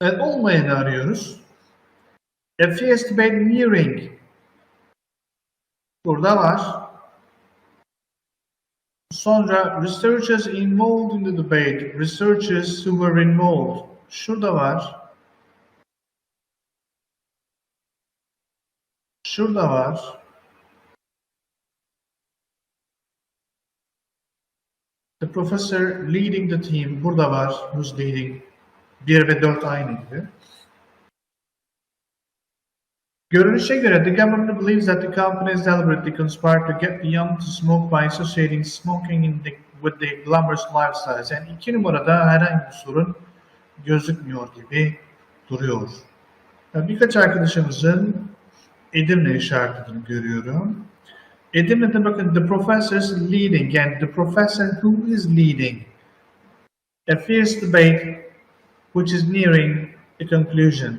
Evet, olmayanı arıyoruz. A fierce debate nearing. Burada var. Sonra researchers involved in the debate. Researchers who were involved. Şurada var. Şurada var. The professor leading the team. Burada var. Who's leading? 1 ve 4 aynı gibi. Görünüşe göre the government believes that the companies deliberately conspired to get the young to smoke by associating smoking in the, with the glamorous lifestyles. Yani iki numarada herhangi bir sorun gözükmüyor gibi duruyor. Yani birkaç arkadaşımızın Edirne işaretini görüyorum. Edirne'de bakın the professor is leading and the professor who is leading. A fierce debate which is nearing a conclusion.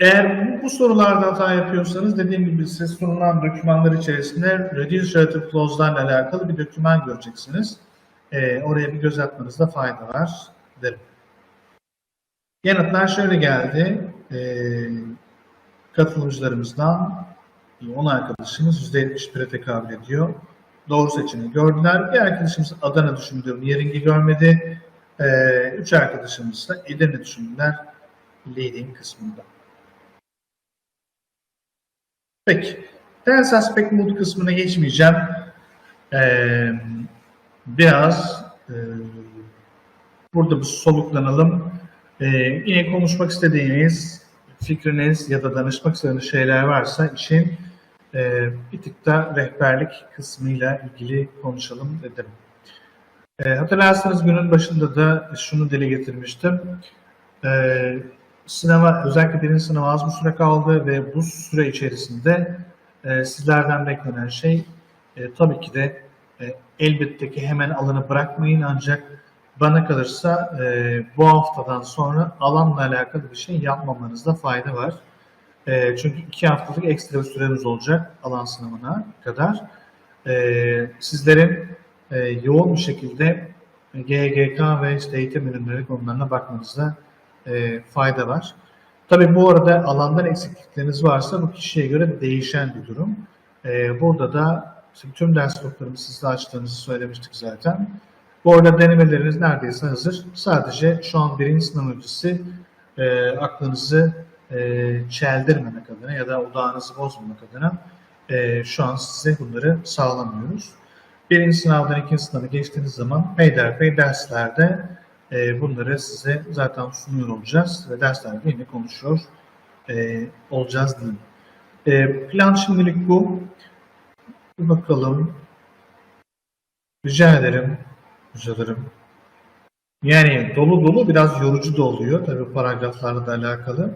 Eğer bu, sorularda hata yapıyorsanız dediğim gibi size sunulan dokümanlar içerisinde Reduce Relative Clause'larla alakalı bir doküman göreceksiniz. Ee, oraya bir göz atmanızda fayda var derim. Yanıtlar şöyle geldi. Ee, katılımcılarımızdan 10 arkadaşımız %71'e tekabül ediyor. Doğru seçeneği gördüler. Bir arkadaşımız Adana düşündü, Yering'i görmedi. Ee, üç arkadaşımız da Edirne düşündüler leading kısmında. Peki. Tense aspect mood kısmına geçmeyeceğim. Ee, biraz e, burada bir soluklanalım. Ee, yine konuşmak istediğiniz fikriniz ya da danışmak istediğiniz şeyler varsa işin e, bir tık da rehberlik kısmıyla ilgili konuşalım dedim. E, hatırlarsanız günün başında da şunu dile getirmiştim. E, özellikle birinci sınava az bir süre kaldı ve bu süre içerisinde e, sizlerden beklenen şey e, tabii ki de e, elbette ki hemen alanı bırakmayın ancak bana kalırsa e, bu haftadan sonra alanla alakalı bir şey yapmamanızda fayda var. E, çünkü iki haftalık ekstra bir süreniz olacak alan sınavına kadar. E, sizlerin e, yoğun bir şekilde GGK ve işte eğitim ürünleri konularına bakmanızda e, fayda var. Tabii bu arada alandan eksiklikleriniz varsa bu kişiye göre değişen bir durum. E, burada da tüm ders notlarımı sizde açtığınızı söylemiştik zaten. Bu arada denemeleriniz neredeyse hazır. Sadece şu an birinci sınav öncesi e, aklınızı e, çeldirmemek adına ya da odağınızı bozmamak adına e, şu an size bunları sağlamıyoruz. Birinci sınavdan ikinci sınava geçtiğiniz zaman peyderpey derslerde e, bunları size zaten sunuyor olacağız ve derslerde yine konuşuyor e, olacağız diyeyim. E, plan şimdilik bu. Bir bakalım. Rica ederim. Hocalarım. Yani dolu dolu biraz yorucu da oluyor tabii paragraflarla da alakalı.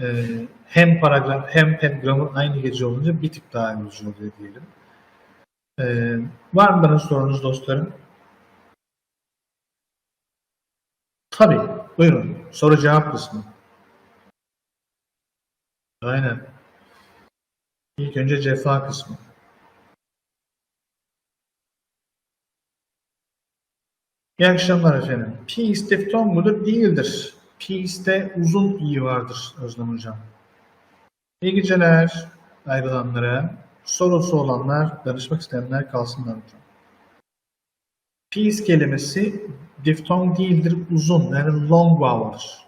Ee, hem paragraf hem grammar aynı gece olunca bir tık daha yorucu oluyor diyelim. Ee, var mı bana sorunuz dostlarım? Tabii. Buyurun. Soru cevap kısmı. Aynen. İlk önce cefa kısmı. İyi akşamlar efendim. Peace difton mudur? Değildir. Peace'de uzun i vardır Özlem Hocam. İyi geceler ayrılanlara. Sorusu olanlar, danışmak isteyenler kalsınlar hocam. Peace kelimesi difton değildir, uzun yani long vowel'dır.